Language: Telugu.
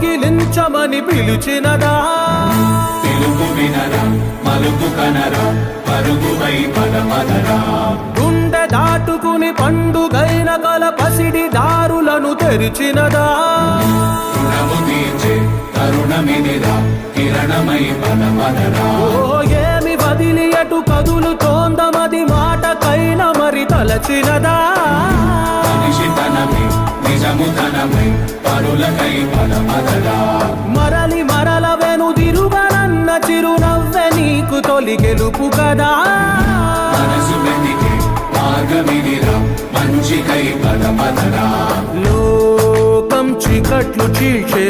రమ్మని పిలిచినదా? పిలుపు వినరా మలుపు కనరా పరుగువై పదమదరా గుండె దాటుకుని పండుగైన కల పసిడి దారులను తెరిచినదా? రుణము తీర్చే తరుణమిదిరా కిరణమై ఓ ఏమి వదిలి అటు కదులుతోందమది మాటకైన మరి తలచినదా? మనిషితనమే నిజముతనమై పరులకై పదమదరా మరలి మరల వెనుదిరుగనన్న చిరునవ్వె నీకు తొలి గెలుపు కదా. మనసు వెతికే మార్గమిదిరా మంచికై పదమదరా లోకం చీకట్లు చీల్చే